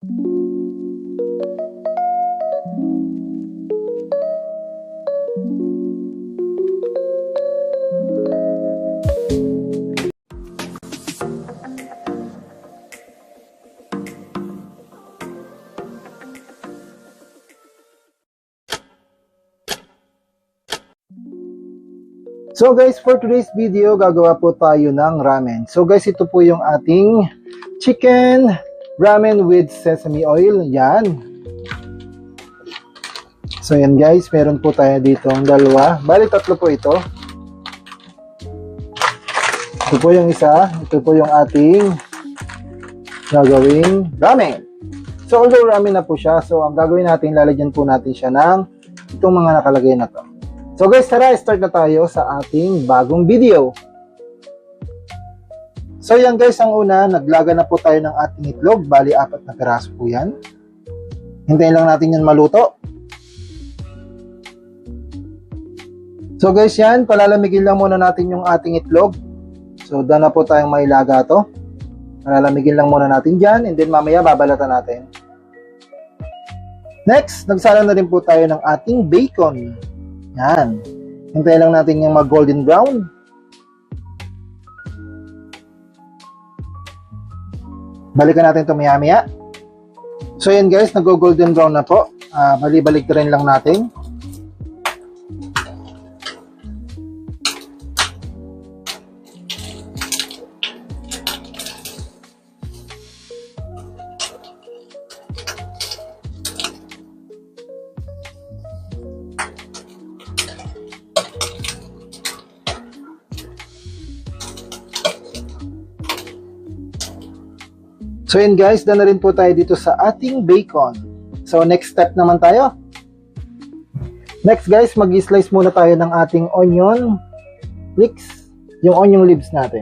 So guys, for today's video, gagawa po tayo ng ramen. So guys, ito po yung ating chicken ramen with sesame oil. Yan. So yan guys, meron po tayo dito ang dalawa. Bali, tatlo po ito. Ito po yung isa. Ito po yung ating gagawing ramen. So although ramen na po siya, so ang gagawin natin, lalagyan po natin siya ng itong mga nakalagay na to. So guys, tara, start na tayo sa ating bagong video. So yan guys, ang una, naglaga na po tayo ng ating itlog. Bali, apat na piraso po yan. Hintayin lang natin yan maluto. So guys, yan, palalamigin lang muna natin yung ating itlog. So, daan na po tayong may laga to. Palalamigin lang muna natin dyan, and then mamaya babalatan natin. Next, nagsala na rin po tayo ng ating bacon. Yan. Hintayin lang natin yung mag golden brown. Balikan natin ito maya maya. So yan guys, nag-golden brown na po. Ah, bali-balik rin lang natin. So yun guys, done na rin po tayo dito sa ating bacon. So next step naman tayo. Next guys, mag-slice muna tayo ng ating onion leeks, yung onion leaves natin.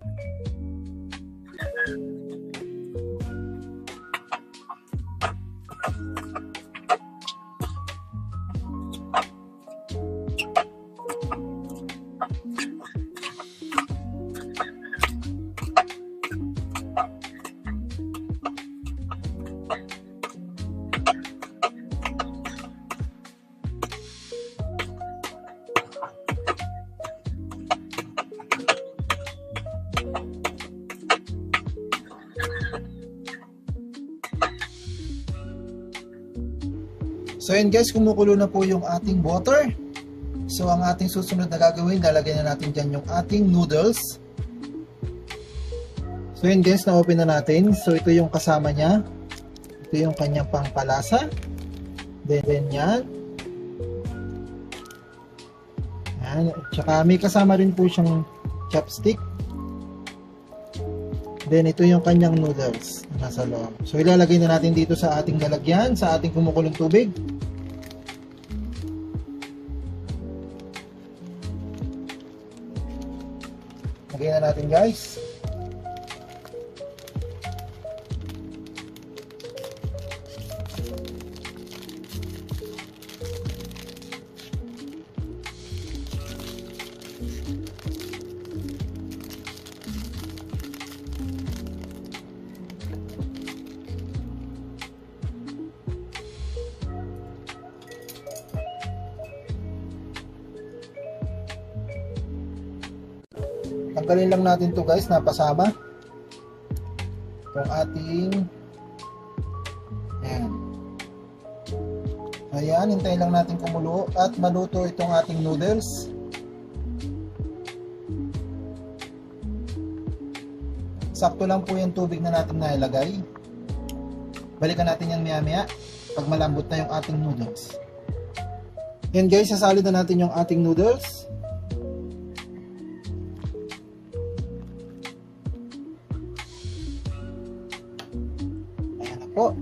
So yun guys, kumukulo na po yung ating water. So ang ating susunod na gagawin, lalagyan na natin dyan yung ating noodles. So yun guys, na-open na natin. So ito yung kasama niya. Ito yung kanyang pangpalasa. Then, then yan. Yan. Tsaka may kasama rin po siyang chopstick. Then ito yung kanyang noodles na nasa loob. So ilalagay na natin dito sa ating lalagyan, sa ating kumukulong tubig. Natin guys. Tanggalin lang natin to guys, napasama. Itong ating Ayan. Ayan, hintayin lang natin kumulo at maluto itong ating noodles. Sakto lang po yung tubig na natin nailagay. Balikan natin yan maya maya pag malambot na yung ating noodles. Yan guys, sasalid na natin yung ating noodles. Po.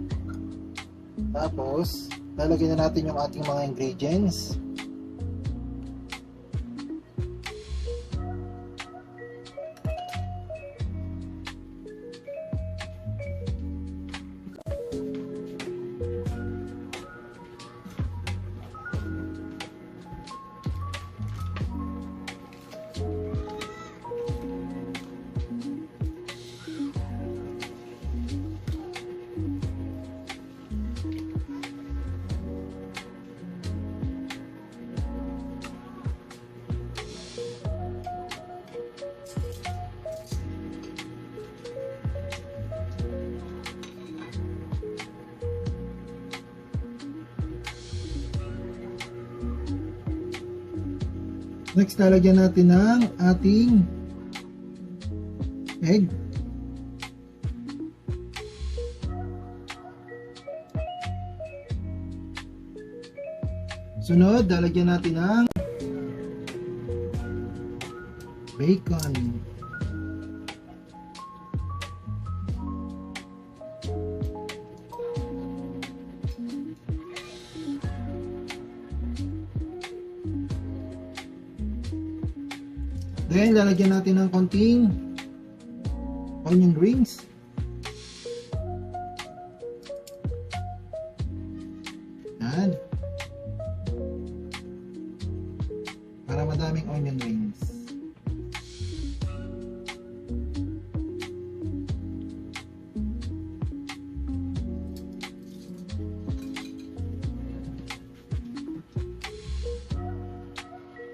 Tapos, lalagyan na natin yung ating mga ingredients. Next, lalagyan natin ng ating egg. Sunod, lalagyan natin ng bacon. Then, lalagyan natin ng konting onion rings. Yan. Para madaming onion rings.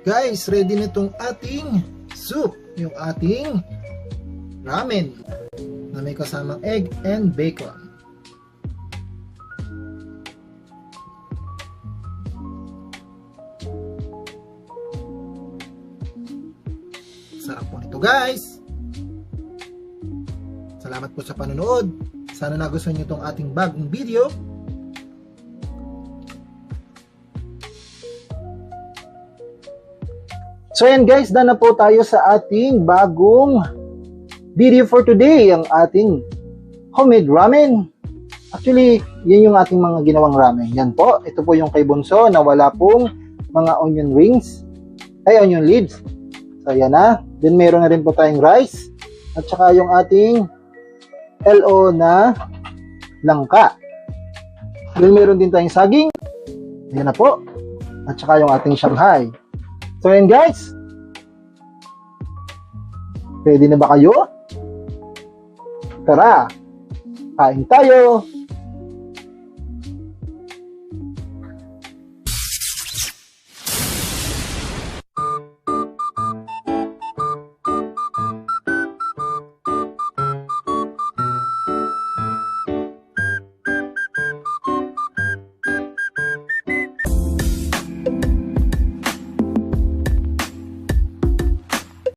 Guys, ready na itong ating soup. Yung ating ramen na may kasamang egg and bacon. Sarap po nito guys. Salamat po sa panonood. Sana nagustuhan nyo itong ating bagong video. So yan guys, done na po tayo sa ating bagong video for today, ang ating homemade ramen. Actually, yan yung ating mga ginawang ramen. Yan po, ito po yung kay Bunso na wala pong mga onion rings, ay onion leaves. So yan na. Then meron na rin po tayong rice at saka yung ating LO na langka. Then meron din tayong saging. Yan na po. At saka yung ating Shanghai. So yan guys. Ready na ba kayo? Tara, kain tayo!